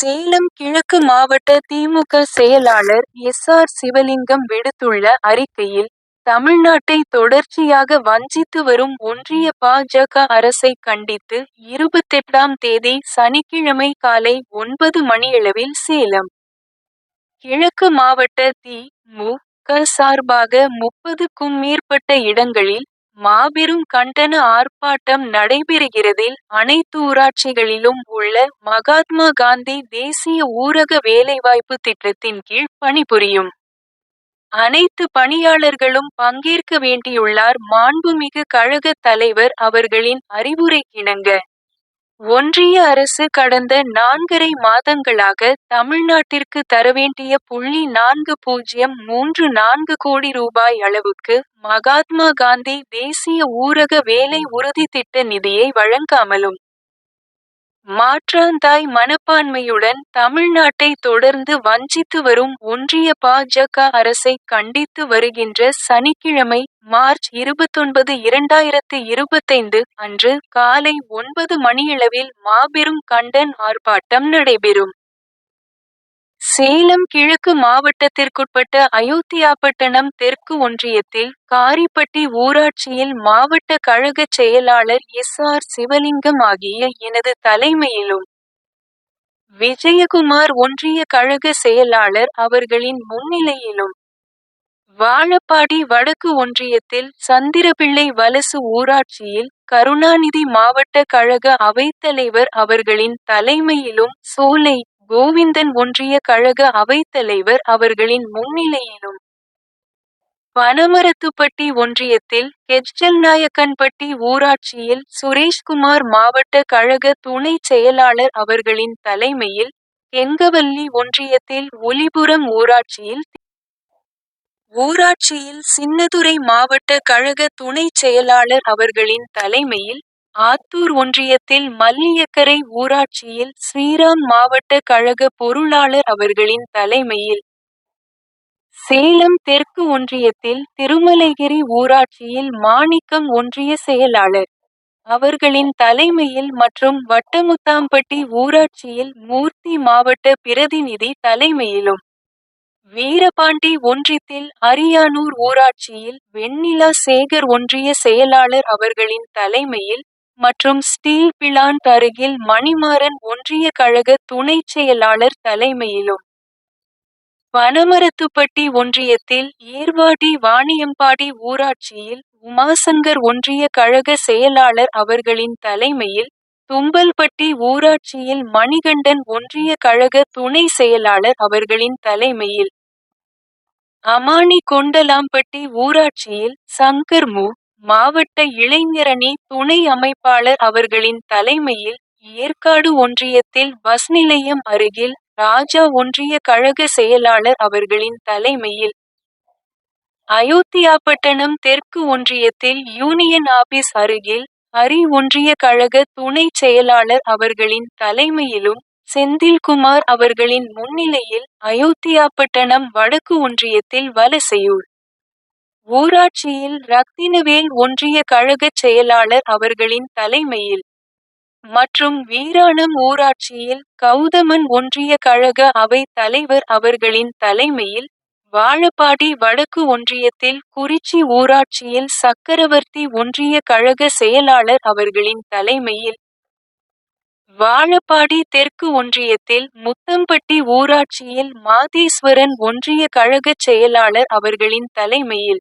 சேலம் கிழக்கு மாவட்ட திமுக செயலாளர் எஸ். ஆர். சிவலிங்கம் விடுத்துள்ள அறிக்கையில், தமிழ்நாட்டை தொடர்ச்சியாக வஞ்சித்து வரும் ஒன்றிய பாஜக அரசை கண்டித்து, இருபத்தெட்டாம் தேதி சனிக்கிழமை காலை ஒன்பது மணியளவில் சேலம் கிழக்கு மாவட்ட தி. மு. க. சார்பாக முப்பதுக்கும் மேற்பட்ட இடங்களில், மாபெரும் கண்டன ஆர்ப்பாட்டம் நடைபெறுகிறதில் அனைத்து ஊராட்சிகளிலும் உள்ள மகாத்மா காந்தி தேசிய ஊரக வேலைவாய்ப்பு திட்டத்தின் கீழ் பணிபுரியும். அனைத்து பணியாளர்களும் பங்கேற்க வேண்டியுள்ளார் மாண்புமிகு கழகத் தலைவர் அவர்களின் அறிவுரைக்கிணங்க, ஒன்றிய அரசு கடந்த நான்கரை மாதங்களாக தமிழ்நாட்டிற்கு தரவேண்டிய புள்ளி நான்கு பூஜ்ஜியம் மூன்று நான்கு கோடி ரூபாய் அளவுக்கு மகாத்மா காந்தி தேசிய ஊரக வேலை உறுதி திட்ட நிதியை வழங்காமலும், மாற்றாந்தாய் மனப்பான்மையுடன் தமிழ்நாட்டை தொடர்ந்து வஞ்சித்து வரும் ஒன்றிய பா. அரசை கண்டித்து வருகின்ற சனிக்கிழமை, மார்ச் இருபத்தொன்பது இரண்டாயிரத்து இருபத்தைந்து அன்று காலை ஒன்பது மணியளவில் மாபெரும் கண்டன் ஆர்ப்பாட்டம் நடைபெறும். சேலம் கிழக்கு மாவட்டத்திற்குட்பட்ட அயோத்தியாபட்டணம் தெற்கு ஒன்றியத்தில், காரிப்பட்டி ஊராட்சியில் மாவட்ட கழகச் செயலாளர் எஸ். ஆர். சிவலிங்கம் ஆகிய எனது தலைமையிலும், விஜயகுமார் ஒன்றிய கழக செயலாளர் அவர்களின் முன்னிலையிலும், வாழப்பாடி வடக்கு ஒன்றியத்தில் சந்திரபிள்ளை வலசு ஊராட்சியில், கருணாநிதி மாவட்ட கழக அவைத்தலைவர் அவர்களின் தலைமையிலும் சோலை, கோவிந்தன் ஒன்றிய கழக அவைத்தலைவர் அவர்களின் முன்னிலையிலும், பனமரத்துப்பட்டி ஒன்றியத்தில் கெச்ஜல்நாயக்கன்பட்டி ஊராட்சியில் சுரேஷ்குமார் மாவட்ட கழக துணைச் செயலாளர் அவர்களின் தலைமையில், கெங்கவல்லி ஒன்றியத்தில் ஒலிபுரம் ஊராட்சியில் ஊராட்சியில் சின்னதுரை மாவட்ட கழக துணைச் செயலாளர் அவர்களின் தலைமையில், ஆத்தூர் ஒன்றியத்தில் மல்லியக்கரை ஊராட்சியில் ஸ்ரீராம் மாவட்ட கழக பொருளாளர் அவர்களின் தலைமையில், சேலம் தெற்கு ஒன்றியத்தில் திருமலைகிரி ஊராட்சியில் மாணிக்கம் ஒன்றிய செயலாளர். அவர்களின் தலைமையில் மற்றும் வட்டமுத்தாம்பட்டி ஊராட்சியில் மூர்த்தி மாவட்ட பிரதிநிதி தலைமையிலும், வீரபாண்டி ஒன்றியத்தில் அரியானூர் ஊராட்சியில் வெண்ணிலா சேகர் ஒன்றிய செயலாளர் அவர்களின் தலைமையில் மற்றும் ஸ்டீல் பிளான்ட் அருகில் மணிமாறன் ஒன்றிய கழக துணைச் செயலாளர் தலைமையிலும், பனமரத்துப்பட்டி ஒன்றியத்தில் ஏர்வாடி வாணியம்பாடி ஊராட்சியில் உமாசங்கர் ஒன்றிய கழக செயலாளர் அவர்களின் தலைமையில், தும்பல்பட்டி ஊராட்சியில் மணிகண்டன் ஒன்றிய கழக துணை செயலாளர் அவர்களின் தலைமையில், அமானிகொண்டலாம்பட்டி ஊராட்சியில் சங்கர் மு. மாவட்ட இளைஞரணி துணை அமைப்பாளர் அவர்களின் தலைமையில், ஏற்காடு ஒன்றியத்தில் பஸ்நிலையம் அருகில் ராஜா ஒன்றிய கழக செயலாளர் அவர்களின் தலைமையில், அயோத்தியாபட்டணம் தெற்கு ஒன்றியத்தில் யூனியன் ஆபீஸ் அருகில் ஹரி ஒன்றிய கழக துணைச் செயலாளர் அவர்களின் தலைமையிலும், செந்தில்குமார் அவர்களின் முன்னிலையில் அயோத்தியாபட்டணம் வடக்கு ஒன்றியத்தில் வலசையூர் ஊராட்சியில் ரத்தினவேல் ஒன்றிய கழகச் செயலாளர் அவர்களின் தலைமையில், மற்றும் வீராணம் ஊராட்சியில் கௌதமன் ஒன்றிய கழக அவை தலைவர் அவர்களின் தலைமையில், வாழப்பாடி வடக்கு ஒன்றியத்தில் குறிச்சி ஊராட்சியில் சக்கரவர்த்தி ஒன்றிய கழக செயலாளர் அவர்களின் தலைமையில், வாழப்பாடி தெற்கு ஒன்றியத்தில் முத்தம்பட்டி ஊராட்சியில் மாதேஸ்வரன் ஒன்றிய கழகச் செயலாளர் அவர்களின் தலைமையில்,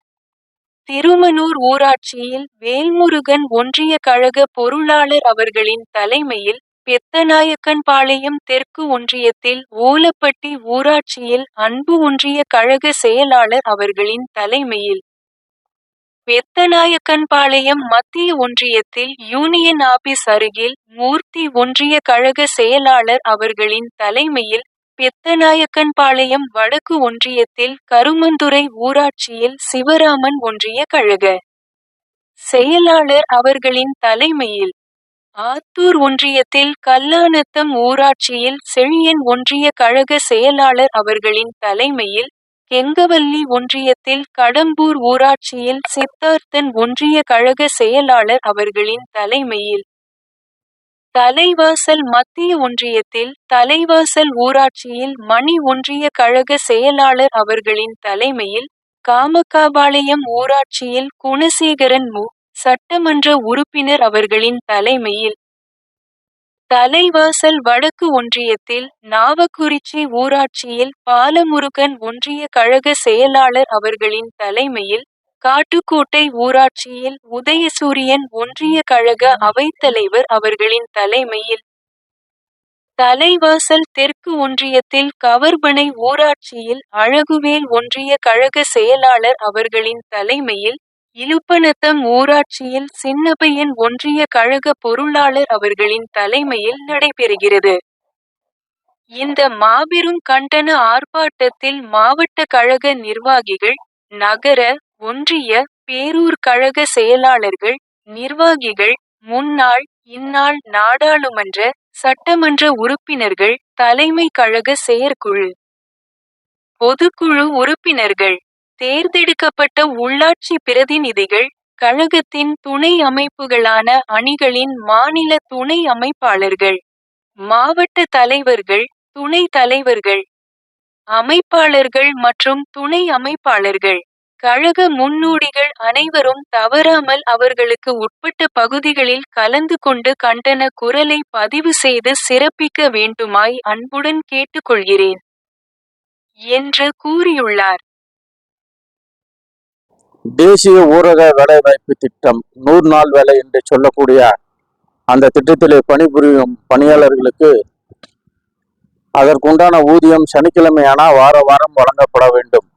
திருமனூர் ஊராட்சியில் வேல்முருகன் ஒன்றிய கழக பொருளாளர் அவர்களின் தலைமையில், பெத்தநாயக்கன்பாளையம் தெற்கு ஒன்றியத்தில் ஓலப்பட்டி ஊராட்சியில் அன்பு ஒன்றிய கழக செயலாளர் அவர்களின் தலைமையில், பெத்தநாயக்கன்பாளையம் மத்திய ஒன்றியத்தில் யூனியன் ஆபீஸ் அருகில் மூர்த்தி ஒன்றிய கழக செயலாளர் அவர்களின் தலைமையில், பெத்தநாயக்கன்பாளையம் வடக்கு ஒன்றியத்தில் கருமந்துறை ஊராட்சியில் சிவராமன் ஒன்றிய கழக. செயலாளர் அவர்களின் தலைமையில், ஆத்தூர் ஒன்றியத்தில் கல்லாநத்தம் ஊராட்சியில் செழியன் ஒன்றிய கழக செயலாளர் அவர்களின் தலைமையில், கெங்கவல்லி ஒன்றியத்தில் கடம்பூர் ஊராட்சியில் சித்தார்த்தன் ஒன்றிய கழக செயலாளர் அவர்களின் தலைமையில், தலைவாசல் மத்திய ஒன்றியத்தில் தலைவாசல் ஊராட்சியில் மணி ஒன்றிய கழக செயலாளர் அவர்களின் தலைமையில் காமக்காபாளையம் ஊராட்சியில் குணசேகரன் மு. சட்டமன்ற உறுப்பினர் அவர்களின் தலைமையில் தலைவாசல் வடக்கு ஒன்றியத்தில் நாவக்குறிச்சி ஊராட்சியில் பாலமுருகன் ஒன்றிய கழக செயலாளர் அவர்களின் தலைமையில் காட்டுக்கோட்டை ஊராட்சியில் உதயசூரியன் ஒன்றிய கழக அவைத்தலைவர் அவர்களின் தலைமையில் தலைவாசல் தெற்கு ஒன்றியத்தில் கவர்பனை ஊராட்சியில் அழகுவேல் ஒன்றிய கழக செயலாளர் அவர்களின் தலைமையில் இலுப்பநத்தம் ஊராட்சியில் சின்னபையன் ஒன்றிய கழக பொருளாளர் அவர்களின் தலைமையில் நடைபெறுகிறது. இந்த மாபெரும் கண்டன ஆர்ப்பாட்டத்தில் மாவட்ட கழக நிர்வாகிகள், நகர, ஒன்றிய, பேரூர் கழக செயலாளர்கள், நிர்வாகிகள், முன்னாள், இந்நாள் நாடாளுமன்ற, சட்டமன்ற உறுப்பினர்கள், தலைமை கழக செயற்குழு, பொதுக்குழு உறுப்பினர்கள், தேர்ந்தெடுக்கப்பட்ட உள்ளாட்சி பிரதிநிதிகள், கழகத்தின் துணை அமைப்புகளான அணிகளின் மாநில துணை அமைப்பாளர்கள், மாவட்ட தலைவர்கள், துணை தலைவர்கள், அமைப்பாளர்கள் மற்றும் துணை அமைப்பாளர்கள், கழக முன்னோடிகள் அனைவரும் தவறாமல் அவர்களுக்கு உட்பட்ட பகுதிகளில் கலந்து கொண்டு கண்டன குரலை பதிவு செய்து சிறப்பிக்க வேண்டுமாய் அன்புடன் கேட்டுக்கொள்கிறேன். என்று கூறியுள்ளார். தேசிய ஊரக வேலைவாய்ப்பு திட்டம் நூறு நாள் வேலை என்று சொல்லக்கூடிய அந்த திட்டத்திலே பணிபுரியும் பணியாளர்களுக்கு அதற்குண்டான ஊதியம் சனிக்கிழமையான வார வாரம் வழங்கப்பட வேண்டும்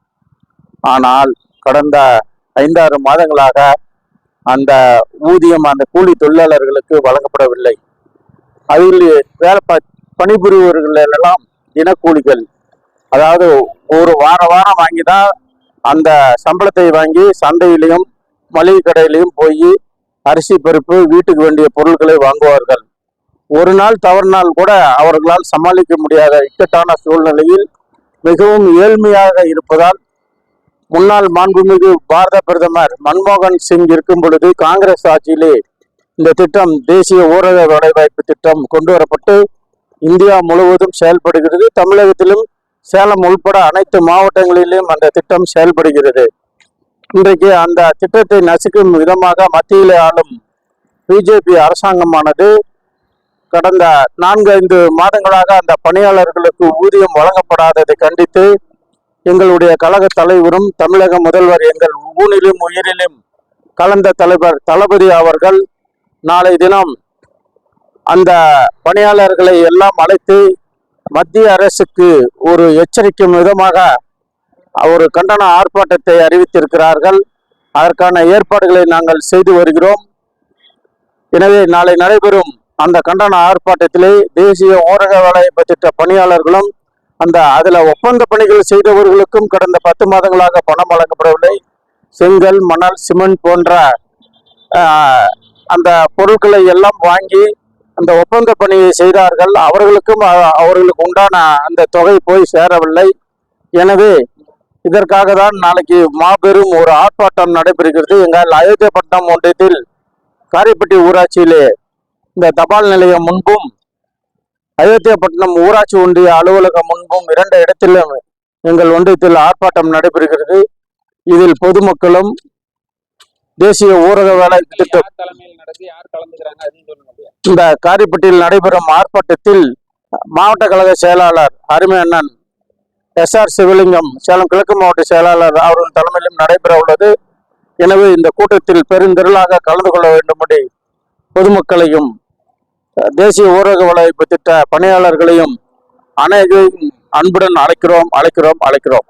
ஆனால் கடந்த ஐந்தாறு மாதங்களாக அந்த ஊதியம் அந்த கூலி தொழிலாளர்களுக்கு வழங்கப்படவில்லை. அதில் வேலை ப பணிபுரிபவர்கள் எல்லாம் தினக்கூலிகள் அதாவது ஒரு வார வாரம் வாங்கி தான் அந்த சம்பளத்தை வாங்கி சந்தையிலையும் மளிகை கடையிலையும் போய் அரிசி பருப்பு வீட்டுக்கு வேண்டிய பொருட்களை வாங்குவார்கள். ஒரு நாள் தவறினால் கூட அவர்களால் சமாளிக்க முடியாத இக்கட்டான சூழ்நிலையில் மிகவும் ஏழ்மையாக இருப்பதால் முன்னாள் மாண்புமிகு பாரத பிரதமர் மன்மோகன் சிங் இருக்கும் பொழுது காங்கிரஸ் ஆட்சியிலே இந்த திட்டம் தேசிய ஊரக வேலைவாய்ப்பு திட்டம் கொண்டு வரப்பட்டு இந்தியா முழுவதும் செயல்படுகிறது. தமிழகத்திலும் சேலம் உள்பட அனைத்து மாவட்டங்களிலும் அந்த திட்டம் செயல்படுகிறது. இன்றைக்கு அந்த திட்டத்தை நசுக்கும் விதமாக மத்தியில் ஆளும் பிஜேபி அரசாங்கமானது கடந்த நான்கு ஐந்து மாதங்களாக அந்த பணியாளர்களுக்கு ஊதியம் வழங்கப்படாததை கண்டித்து எங்களுடைய கழக தலைவரும் தமிழக முதல்வர் எங்கள் ஊனிலும் உயிரிலும் கலந்த தலைவர் தளபதி அவர்கள் நாளை தினம் அந்த பணியாளர்களை எல்லாம் அழைத்து மத்திய அரசுக்கு ஒரு எச்சரிக்கும் விதமாக ஒரு கண்டன ஆர்ப்பாட்டத்தை அறிவித்திருக்கிறார்கள். அதற்கான ஏற்பாடுகளை நாங்கள் செய்து வருகிறோம். எனவே நாளை நடைபெறும் அந்த கண்டன ஆர்ப்பாட்டத்திலே தேசிய ஊரக வேலை திட்ட பணியாளர்களும் அந்த அதில் ஒப்பந்த பணிகள் செய்தவர்களுக்கும் கடந்த பத்து மாதங்களாக பணம் வழங்கப்படவில்லை. செங்கல் மணல் சிமெண்ட் போன்ற அந்த பொருட்களை எல்லாம் வாங்கி அந்த ஒப்பந்த பணியை செய்தார்கள். அவர்களுக்கும் அவர்களுக்கு உண்டான அந்த தொகை போய் சேரவில்லை. எனவே இதற்காக தான் நாளைக்கு மாபெரும் ஒரு ஆர்ப்பாட்டம் நடைபெறுகிறது. எங்கள் அயோத்தியப்பட்டினம் ஒன்றியத்தில் காரைப்பட்டி ஊராட்சியிலே இந்த தபால் நிலையம் முன்பும் அயோத்தியப்பட்டினம் ஊராட்சி ஒன்றிய அலுவலகம் முன்பும் இரண்டு இடத்திலும் எங்கள் ஒன்றியத்தில் ஆர்ப்பாட்டம் நடைபெறுகிறது இதில் பொதுமக்களும் தேசிய ஊரக வேலை திட்டம். இந்த காரிப்பட்டியில் நடைபெறும் ஆர்ப்பாட்டத்தில் மாவட்ட கழக செயலாளர் அருமை அண்ணன் எஸ் ஆர் சிவலிங்கம் சேலம் கிழக்கு மாவட்ட செயலாளர் அவர்கள் தலைமையிலும் நடைபெற உள்ளது எனவே இந்த கூட்டத்தில் பெருந்திரளாக கலந்து கொள்ள வேண்டும்படி பொதுமக்களையும் தேசிய ஊரக வலைப்பு திட்ட பணியாளர்களையும் அனைவரையும் அன்புடன் அழைக்கிறோம் அழைக்கிறோம் அழைக்கிறோம்.